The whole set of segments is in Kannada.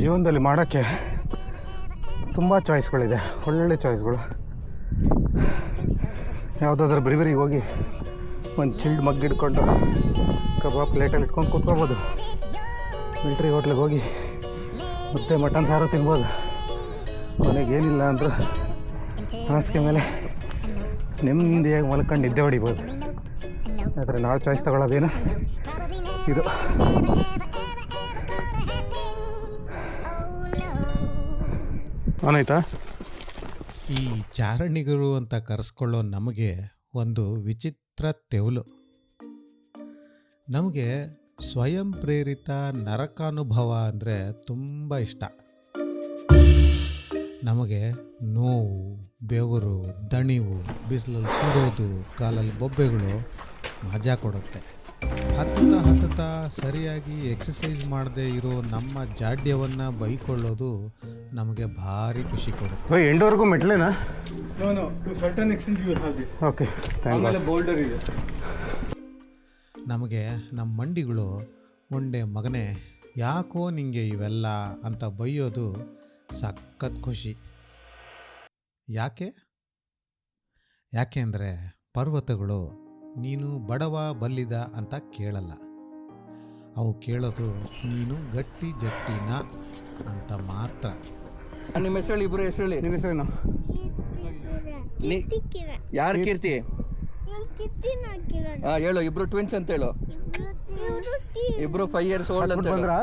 ಜೀವನದಲ್ಲಿ ಮಾಡೋಕ್ಕೆ ತುಂಬ ಚಾಯ್ಸ್ಗಳಿದೆ ಒಳ್ಳೊಳ್ಳೆ ಚಾಯ್ಸ್ಗಳು ಯಾವುದಾದ್ರೂ ಬರಿ ಬರಿ ಹೋಗಿ ಒಂದು ಚಿಲ್ಡ್ ಮಗ್ ಹಿಡ್ಕೊಂಡು ಕಬಾಬ್ ಪ್ಲೇಟಲ್ಲಿ ಇಟ್ಕೊಂಡು ಕೂತ್ಕೋಬೋದು. ಮಿಲ್ಟ್ರಿ ಹೋಟ್ಲಿಗೆ ಹೋಗಿ ಮತ್ತೆ ಮಟನ್ ಸಾರು ತಿನ್ಬೋದು. ಮನೆಗೆ ಏನಿಲ್ಲ ಅಂದರೂ ಹಾಸಿಗೆ ಮೇಲೆ ನೆಮ್ಮದಿಯಾಗಿ ಮಲ್ಕೊಂಡು ನಿದ್ದೆ ಹೊಡಿಬೋದು. ಯಾಕಂದರೆ ನಾವು ಚಾಯ್ಸ್ ತಗೊಳ್ಳೋದೇನು? ಇದು. ಈ ಚಾರಣಿಗರು ಅಂತ ಕರೆಸ್ಕೊಳ್ಳೋ ನಮಗೆ ಒಂದು ವಿಚಿತ್ರ ತೆವಲು. ನಮಗೆ ಸ್ವಯಂ ಪ್ರೇರಿತ ನರಕಾನುಭವ ಅಂದರೆ ತುಂಬ ಇಷ್ಟ. ನಮಗೆ ನೋವು, ಬೆವರು, ದಣಿವು, ಬಿಸಿಲಲ್ಲಿ ಸುಡೋದು, ಕಾಲಲ್ಲಿ ಬೊಬ್ಬೆಗಳು ಮಜಾ ಕೊಡುತ್ತೆ. ಹತ್ತುತ್ತಾ ಹತ್ತುತ್ತಾ ಸರಿಯಾಗಿ ಎಕ್ಸಸೈಸ್ ಮಾಡದೇ ಇರೋ ನಮ್ಮ ಜಾಡ್ಯವನ್ನು ಬೈಕೊಳ್ಳೋದು ನಮಗೆ ಭಾರಿ ಖುಷಿ ಕೊಡುತ್ತೆ. ಎಂಡೋರ್ಗೂ ಮೆಟ್ಲೇನಾ? ಓಕೆ ಬೋಲ್ಡರ್ ಇದೆ. ನಮಗೆ ನಮ್ಮ ಮಂಡಿಗಳು ಒಂಡೆ ಮಗನೇ ಯಾಕೋ ನಿಂಗೆ ಇವೆಲ್ಲ ಅಂತ ಬೈಯೋದು ಸಖತ್ ಖುಷಿ. ಯಾಕೆ? ಯಾಕೆ ಅಂದರೆ ಪರ್ವತಗಳು ನೀನು ಬಡವ ಬಲ್ಲಿದ ಅಂತ ಕೇಳಲ್ಲ. ಅವು ಕೇಳೋದು ನೀನು ಗಟ್ಟಿ ಜಟ್ಟಿನ ಅಂತ ಮಾತ್ರ. ನಿಮ್ಮ ಹೆಸರು ಇಬ್ಬರು ಹೆಸರು ನಿನ್ನ ಹೆಸರೇನು? ನೀ- ಯಾರು ಕೀರ್ತಿ ಹಾ ಹೇಳು ಇಬ್ರು ಟ್ವಿನ್ಸ್ ಅಂತ ಹೇಳು. ಇಬ್ರು ಫೈವ್ ಇಯರ್ಸ್ ಓಲ್ಡ್ ಅಂತ ಹೇಳು. ಬಂದ್ರಾ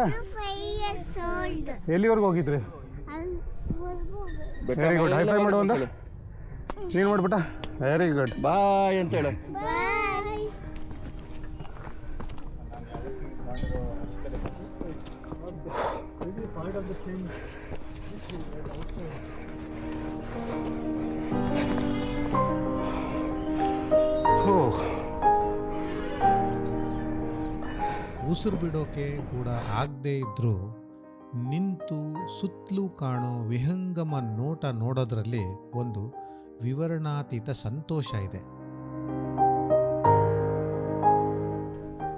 ಎಲ್ಲಿವರೆಗೂ ಹೋಗಿದ್ರಿ? ಬೆಟ್ಟ ವೆರಿ ಗುಡ್ ಹೈ ಮೇಲೆ ಫೈ ಮಾಡು ಒಂದು. ಹೇಳು. ನೀನು ಮಾಡ್ಬಿಟ್ಟ. ವೆರಿ ಗುಡ್ ಬಾಯ್ ಅಂತ ಹೇಳು. ಹೋ ಉಸಿರು ಬಿಡೋಕೆ ಕೂಡ ಆಗದೇ ಇದ್ದರೂ ನಿಂತು ಸುತ್ತಲೂ ಕಾಣೋ ವಿಹಂಗಮ ನೋಟ ನೋಡೋದ್ರಲ್ಲಿ ಒಂದು ವಿವರಣಾತೀತ ಸಂತೋಷ ಇದೆ.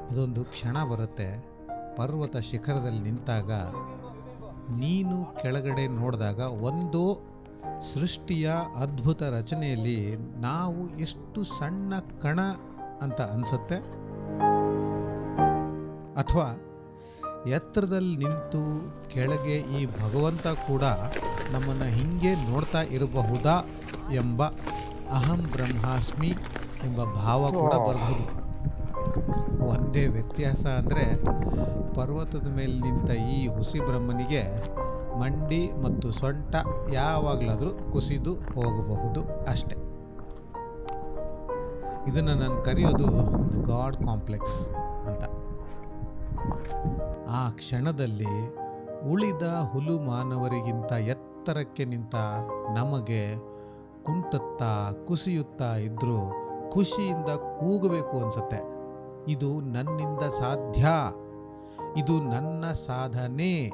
ಅದೊಂದು ಕ್ಷಣ ಬರುತ್ತೆ. ಪರ್ವತ ಶಿಖರದಲ್ಲಿ ನಿಂತಾಗ ನೀನು ಕೆಳಗಡೆ ನೋಡಿದಾಗ ಒಂದು ಸೃಷ್ಟಿಯ ಅದ್ಭುತ ರಚನೆಯಲ್ಲಿ ನಾವು ಎಷ್ಟು ಸಣ್ಣ ಕಣ ಅಂತ ಅನಿಸುತ್ತೆ? ಅಥವಾ ಎತ್ತರದಲ್ಲಿ ನಿಂತು ಕೆಳಗೆ ಈ ಭಗವಂತ ಕೂಡ ನಮ್ಮನ್ನು ಹಿಂಗೆ ನೋಡ್ತಾ ಇರಬಹುದಾ ಎಂಬ ಅಹಂ ಬ್ರಹ್ಮಾಸ್ಮಿ ಎಂಬ ಭಾವ ಕೂಡ ಬರಬಹುದು. ಒಂದೇ ವ್ಯತ್ಯಾಸ ಅಂದರೆ ಪರ್ವತದ ಮೇಲೆ ನಿಂತ ಈ ಹುಸಿ ಬ್ರಹ್ಮನಿಗೆ ಮಂಡಿ ಮತ್ತು ಸೊಂಟ ಯಾವಾಗಲಾದರೂ ಕುಸಿದು ಹೋಗಬಹುದು ಅಷ್ಟೆ. ಇದನ್ನು ನಾನು ಕರೆಯೋದು ದ ಗಾಡ್ ಕಾಂಪ್ಲೆಕ್ಸ್ ಅಂತ. ಆ ಕ್ಷಣದಲ್ಲಿ ಉಳಿದ ಹುಲು ಮಾನವರಿಗಿಂತ ಎತ್ತರಕ್ಕೆ ನಿಂತ ನಮಗೆ ಕುಂಟುತ್ತಾ ಕುಸಿಯುತ್ತಾ ಇದ್ದರೂ ಖುಷಿಯಿಂದ ಕೂಗಬೇಕು ಅನ್ಸತ್ತೆ. ಇದು ನನ್ನಿಂದ ಸಾಧ್ಯ. ಇದು ನನ್ನ ಸಾಧನೆ.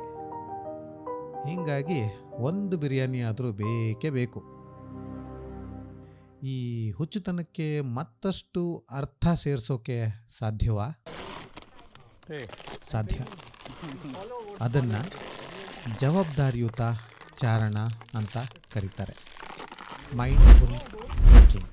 ಹೀಗಾಗಿ ಒಂದು ಬಿರಿಯಾನಿ ಆದರೂ ಬೇಕೇ ಬೇಕು. ಈ ಹುಚ್ಚುತನಕ್ಕೆ ಮತ್ತಷ್ಟು ಅರ್ಥ ಸೇರಿಸೋಕೆ ಸಾಧ್ಯವಾ? ಸಾಧ್ಯ. ಅದನ್ನು ಜವಾಬ್ದಾರಿಯುತ ಚಾರಣ ಅಂತ ಕರೀತಾರೆ. ಮೈಂಡ್ಫುಲ್ ಥಿಂಕಿಂಗ್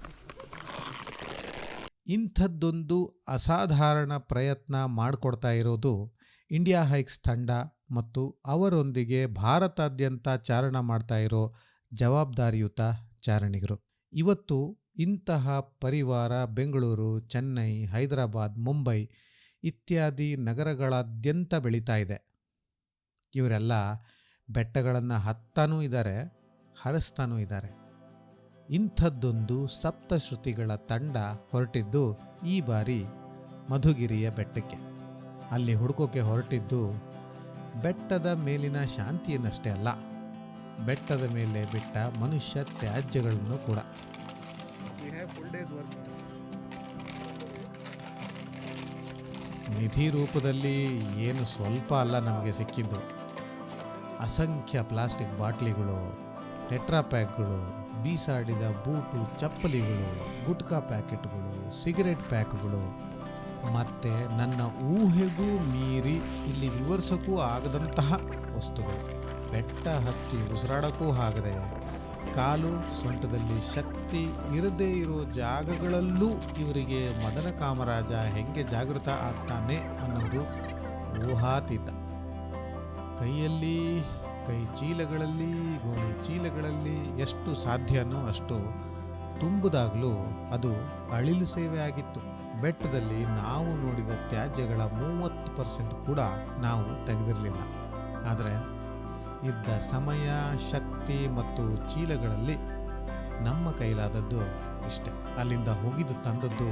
ಇಂಥದ್ದೊಂದು ಅಸಾಧಾರಣ ಪ್ರಯತ್ನ ಮಾಡಿಕೊಡ್ತಾ ಇರೋದು ಇಂಡಿಯಾ ಹೈಕ್ಸ್ ತಂಡ ಮತ್ತು ಅವರೊಂದಿಗೆ ಭಾರತಾದ್ಯಂತ ಚಾರಣ ಮಾಡ್ತಾ ಇರೋ ಜವಾಬ್ದಾರಿಯುತ ಚಾರಣಿಗರು. ಇವತ್ತು ಇಂತಹ ಪರಿವಾರ ಬೆಂಗಳೂರು, ಚೆನ್ನೈ, ಹೈದರಾಬಾದ್, ಮುಂಬೈ ಇತ್ಯಾದಿ ನಗರಗಳಾದ್ಯಂತ ಬೆಳೀತಾ ಇದೆ. ಇವರೆಲ್ಲ ಬೆಟ್ಟಗಳನ್ನು ಹತ್ತಾನೂ ಇದ್ದಾರೆ, ಹರಿಸ್ತಾನೂ ಇದ್ದಾರೆ. ಇಂಥದ್ದೊಂದು ಸಪ್ತಶ್ರುತಿಗಳ ತಂಡ ಹೊರಟಿದ್ದು ಈ ಬಾರಿ ಮಧುಗಿರಿಯ ಬೆಟ್ಟಕ್ಕೆ. ಅಲ್ಲಿ ಹುಡುಕೋಕೆ ಹೊರಟಿದ್ದು ಬೆಟ್ಟದ ಮೇಲಿನ ಶಾಂತಿಯನ್ನಷ್ಟೇ ಅಲ್ಲ, ಬೆಟ್ಟದ ಮೇಲೆ ಬಿಟ್ಟ ಮನುಷ್ಯ ತ್ಯಾಜ್ಯಗಳನ್ನು ಕೂಡ. ನಿಧಿ ರೂಪದಲ್ಲಿ ಏನು ಸ್ವಲ್ಪ ಅಲ್ಲ ನಮಗೆ ಸಿಕ್ಕಿದ್ದು. ಅಸಂಖ್ಯ ಪ್ಲಾಸ್ಟಿಕ್ ಬಾಟ್ಲಿಗಳು, ಟೆಟ್ರಾ ಪ್ಯಾಕ್ಗಳು ಬೀಸಾಡಿದ ಬೂಟು, ಚಪ್ಪಲಿಗಳು, ಗುಟ್ಕಾ ಪ್ಯಾಕೆಟ್ಗಳು, ಸಿಗರೆಟ್ ಪ್ಯಾಕ್ಗಳು. ಮತ್ತು ನನ್ನ ಊಹೆಗೂ ಮೀರಿ ಇಲ್ಲಿ ವಿವರಿಸೋಕ್ಕೂ ಆಗದಂತಹ ವಸ್ತುಗಳು. ಬೆಟ್ಟ ಹತ್ತಿ ಉಸಿರಾಡೋಕ್ಕೂ ಆಗದೆ, ಕಾಲು ಸೊಂಟದಲ್ಲಿ ಶಕ್ತಿ ಇರದೇ ಇರೋ ಜಾಗಗಳಲ್ಲೂ ಇವರಿಗೆ ಮದನ ಕಾಮರಾಜ ಹೆಂಗೆ ಜಾಗೃತ ಆಗ್ತಾನೆ ಅನ್ನೋದು ಊಹಾತೀತ. ಕೈಯಲ್ಲಿ ಕೈ ಚೀಲಗಳಲ್ಲಿ ಗೋಣಿ ಚೀಲಗಳಲ್ಲಿ ಎಷ್ಟು ಸಾಧ್ಯನೋ ಅಷ್ಟು ತುಂಬುದಾಗಲೂ ಅದು ಅಳಿಲು ಸೇವೆ ಆಗಿತ್ತು. ಬೆಟ್ಟದಲ್ಲಿ ನಾವು ನೋಡಿದ ತ್ಯಾಜ್ಯಗಳ ಮೂವತ್ತು ಪರ್ಸೆಂಟ್ ಕೂಡ ನಾವು ತೆಗೆದಿರಲಿಲ್ಲ. ಆದರೆ ಇದ್ದ ಸಮಯ, ಶಕ್ತಿ ಮತ್ತು ಚೀಲಗಳಲ್ಲಿ ನಮ್ಮ ಕೈಲಾದದ್ದು ಇಷ್ಟೆ. ಅಲ್ಲಿಂದ ಹೋಗಿದ್ದು ತಂದದ್ದು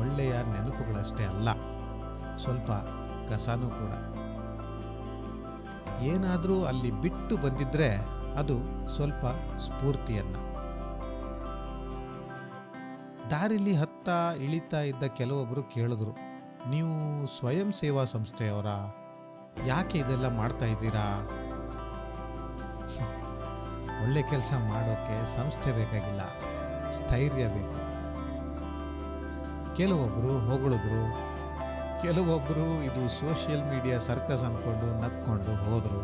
ಒಳ್ಳೆಯ ನೆನಪುಗಳಷ್ಟೇ ಅಲ್ಲ. ಸ್ವಲ್ಪ ಕಸನೂ ಕೂಡ. ಏನಾದರೂ ಅಲ್ಲಿ ಬಿಟ್ಟು ಬಂದಿದ್ರೆ ಅದು ಸ್ವಲ್ಪ ಸ್ಫೂರ್ತಿಯನ್ನ. ದಾರಿಲಿ ಹತ್ತಾ ಇಳಿತಾ ಇದ್ದ ಕೆಲವೊಬ್ಬರು ಕೇಳಿದ್ರು, ನೀವು ಸ್ವಯಂ ಸೇವಾ ಸಂಸ್ಥೆಯವರ ಯಾಕೆ ಇದೆಲ್ಲ ಮಾಡ್ತಾ ಇದ್ದೀರಾ? ಒಳ್ಳೆ ಕೆಲಸ ಮಾಡೋಕ್ಕೆ ಸಂಸ್ಥೆ ಬೇಕಾಗಿಲ್ಲ, ಸ್ಥೈರ್ಯ ಬೇಕು. ಕೆಲವೊಬ್ಬರು ಹೊಗಳಿದ್ರು ಕೆಲವೊಬ್ಬರು ಇದು ಸೋಷಿಯಲ್ ಮೀಡಿಯಾ ಸರ್ಕಸ್ ಅಂದ್ಕೊಂಡು ನಕ್ಕೊಂಡು ಹೋದರು.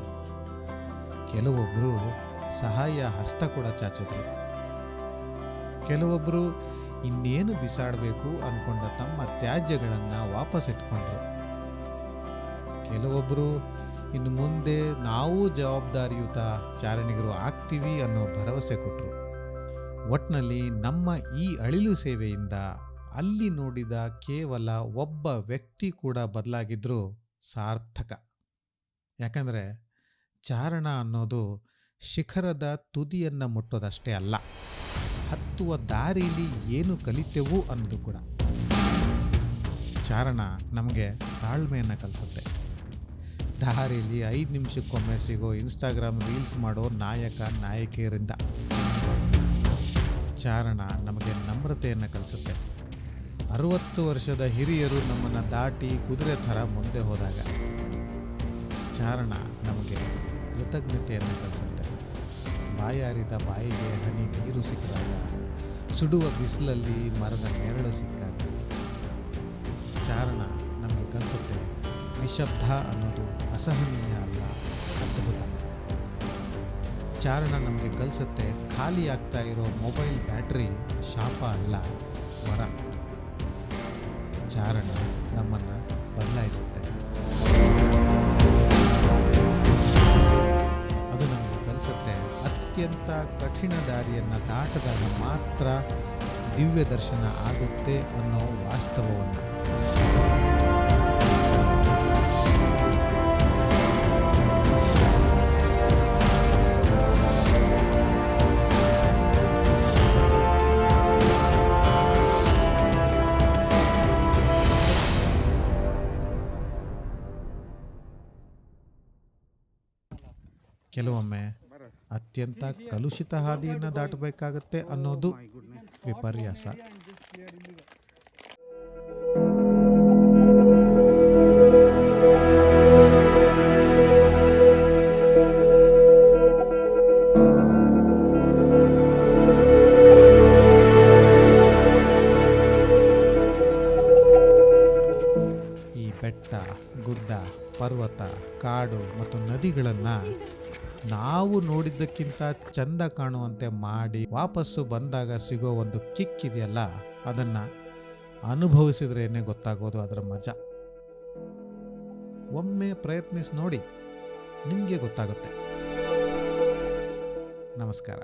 ಕೆಲವೊಬ್ಬರು ಸಹಾಯ ಹಸ್ತ ಕೂಡ ಚಾಚಿದ್ರು. ಕೆಲವೊಬ್ಬರು ಇನ್ನೇನು ಬಿಸಾಡಬೇಕು ಅನ್ಕೊಂಡ ತಮ್ಮ ತ್ಯಾಜ್ಯಗಳನ್ನು ವಾಪಸ್ ಇಟ್ಕೊಂಡ್ರು. ಕೆಲವೊಬ್ಬರು ಇನ್ನು ಮುಂದೆ ನಾವು ಜವಾಬ್ದಾರಿಯುತ ಚಾರಣಿಗರು ಆಗ್ತೀವಿ ಅನ್ನೋ ಭರವಸೆ ಕೊಟ್ಟರು ಒಟ್ನಲ್ಲಿ ನಮ್ಮ ಈ ಅಳಿಲು ಸೇವೆಯಿಂದ ಅಲ್ಲಿ ನೋಡಿದ ಕೇವಲ ಒಬ್ಬ ವ್ಯಕ್ತಿ ಕೂಡ ಬದಲಾಗಿದ್ರೂ ಸಾರ್ಥಕ. ಯಾಕಂದರೆ ಚಾರಣ ಅನ್ನೋದು ಶಿಖರದ ತುದಿಯನ್ನು ಮುಟ್ಟೋದಷ್ಟೇ ಅಲ್ಲ, ಹತ್ತುವ ದಾರಿಲಿ ಏನು ಕಲಿತೆವು ಅನ್ನೋದು ಕೂಡ. ಚಾರಣ ನಮಗೆ ತಾಳ್ಮೆಯನ್ನು ಕಲಿಸುತ್ತೆ. ದಾರಿಲಿ ಐದು ನಿಮಿಷಕ್ಕೊಮ್ಮೆ ಸಿಗೋ ಇನ್ಸ್ಟಾಗ್ರಾಮ್ ರೀಲ್ಸ್ ಮಾಡೋ ನಾಯಕ, ನಾಯಕಿಯರಿಂದ. ಚಾರಣ ನಮಗೆ ನಮ್ರತೆಯನ್ನು ಕಲಿಸುತ್ತೆ. ಅರುವತ್ತು ವರ್ಷದ ಹಿರಿಯರು ನಮ್ಮನ್ನು ದಾಟಿ ಕುದುರೆ ಥರ ಮುಂದೆ ಹೋದಾಗ ಚಾರಣ ನಮಗೆ ಕೃತಜ್ಞತೆಯನ್ನು ಕಲಿಸುತ್ತೆ ಬಾಯಾರಿದ ಬಾಯಿಗೆ ಹನಿ ನೀರು ಸಿಕ್ಕಿದಾಗ ಸುಡುವ ಬಿಸಿಲಲ್ಲಿ ಮರದ ನೆರಳು ಸಿಕ್ಕಾಗ ಚಾರಣ ನಮಗೆ ಕಲಿಸುತ್ತೆ, ನಿಶಬ್ದ ಅನ್ನೋದು ಅಸಹನೀಯ ಅಲ್ಲ, ಅದ್ಭುತ. ಚಾರಣ ನಮಗೆ ಕಲಿಸುತ್ತೆ ಖಾಲಿ ಆಗ್ತಾ ಇರೋ ಮೊಬೈಲ್ ಬ್ಯಾಟ್ರಿ ಶಾಪ ಅಲ್ಲ, ವರ. ಚಾರಣ ನಮ್ಮನ್ನು ಬದಲಾಯಿಸುತ್ತೆ. ಅದು ನಮಗೆ ಕಲಿಸುತ್ತೆ. ಅತ್ಯಂತ ಕಠಿಣ ದಾರಿಯನ್ನು ದಾಟದಾಗ ಮಾತ್ರ ದಿವ್ಯ ದರ್ಶನ ಆಗುತ್ತೆ ಅನ್ನೋ ವಾಸ್ತವವನ್ನು. ಕೆಲವೊಮ್ಮೆ ಅತ್ಯಂತ ಕಲುಷಿತ ಹಾದಿಯನ್ನು ದಾಟಬೇಕಾಗತ್ತೆ ಅನ್ನೋದು ವಿಪರ್ಯಾಸ. ಈ ಬೆಟ್ಟ ಗುಡ್ಡ ಪರ್ವತ ಕಾಡು ಮತ್ತು ನದಿಗಳನ್ನು ನಾವು ನೋಡಿದ್ದಕ್ಕಿಂತ ಚಂದ ಕಾಣುವಂತೆ ಮಾಡಿ ವಾಪಸ್ಸು ಬಂದಾಗ ಸಿಗೋ ಒಂದು ಕಿಕ್ ಇದೆಯಲ್ಲ, ಅದನ್ನು ಅನುಭವಿಸಿದ್ರೇನೆ ಗೊತ್ತಾಗೋದು ಅದರ ಮಜಾ. ಒಮ್ಮೆ ಪ್ರಯತ್ನಿಸಿ ನೋಡಿ, ನಿಮಗೆ ಗೊತ್ತಾಗುತ್ತೆ. ನಮಸ್ಕಾರ.